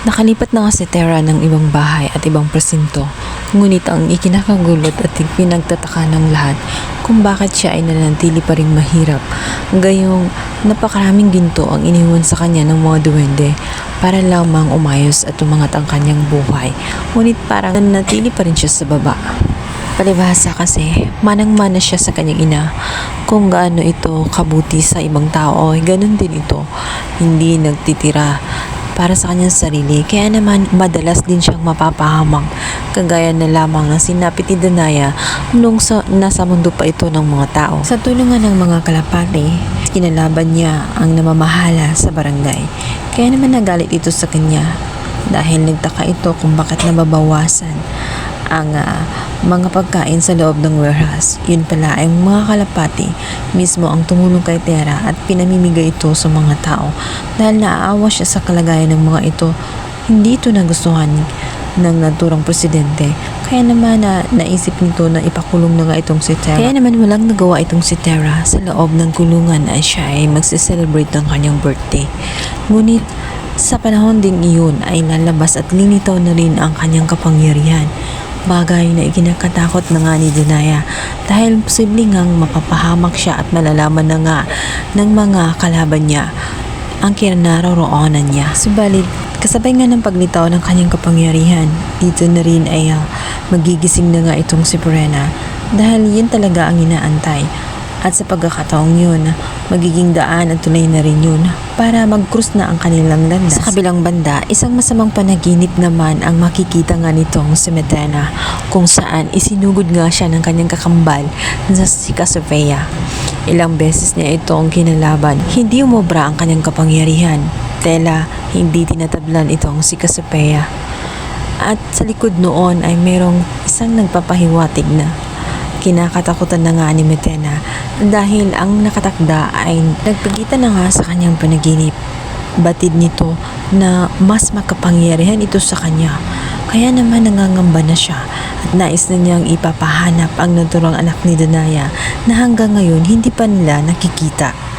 Nakalipat na nga si Tara ng ibang bahay at ibang presinto. Ngunit ang ikinakagulot at pinagtataka ng lahat kung bakit siya ay nananatili pa rin mahirap. Gayong napakaraming ginto ang iniwan sa kanya ng mga duwende para lamang umayos at umangat ang kanyang buhay. Ngunit parang nananatili pa rin siya sa baba. Palibhasa kasi, manang-mana siya sa kanyang ina. Kung gaano ito kabuti sa ibang tao, ay ganun din ito. Hindi nagtitira para sa kanyang sarili. Kaya naman, madalas din siyang mapapahamang. Kagaya na lamang ng sinapit ni Danaya nung sa, nasa mundo pa ito ng mga tao. Sa tulungan ng mga kalapati, kinalaban niya ang namamahala sa barangay. Kaya naman nagalit ito sa kanya dahil nagtaka ito kung bakit nababawasan ang ah, mga pagkain sa loob ng warehouse. Yun pala ay mga kalapati mismo ang tumulong kay Tera at pinamimigay ito sa mga tao dahil naaawa siya sa kalagayan ng mga ito. Hindi ito nagustuhan ng naturang presidente. Kaya naman na naisip nito na ipakulong na nga itong si Tera. Kaya naman walang nagawa itong si Tera sa loob ng kulungan ay siya ay magse-celebrate ng kanyang birthday. Ngunit sa panahon ding iyon ay lalabas at linitaw na rin ang kanyang kapangyarihan. Bagay na ikinakatakot na nga ni Danaya dahil posibleng ngang mapapahamak siya at malalaman na nga ng mga kalaban niya ang kinaroroonan niya. Subalit, kasabay nga ng paglitaw ng kanyang kapangyarihan, dito na rin ay ah, magigising na nga itong si Perena dahil yun talaga ang inaantay. At sa pagkakataong yun, magiging daan at tulay na rin yun para mag-cruise na ang kanilang landas. Sa kabilang banda, isang masamang panaginip naman ang makikita nga nitong si Metena kung saan isinugod nga siya ng kanyang kakambal na si Cassiopeia. Ilang beses niya itong kinalaban. Hindi umobra ang kanyang kapangyarihan. Tela, hindi tinatablan itong si Cassiopeia. At sa likod noon ay merong isang nagpapahiwatig na kinakatakutan na nga ni Metena dahil ang nakatakda ay nagpagitan na nga sa kanyang panaginip. Batid nito na mas makapangyarihan ito sa kanya. Kaya naman nangangamba na siya at nais na niyang ipapahanap ang naturang anak ni Danaya na hanggang ngayon hindi pa nila nakikita.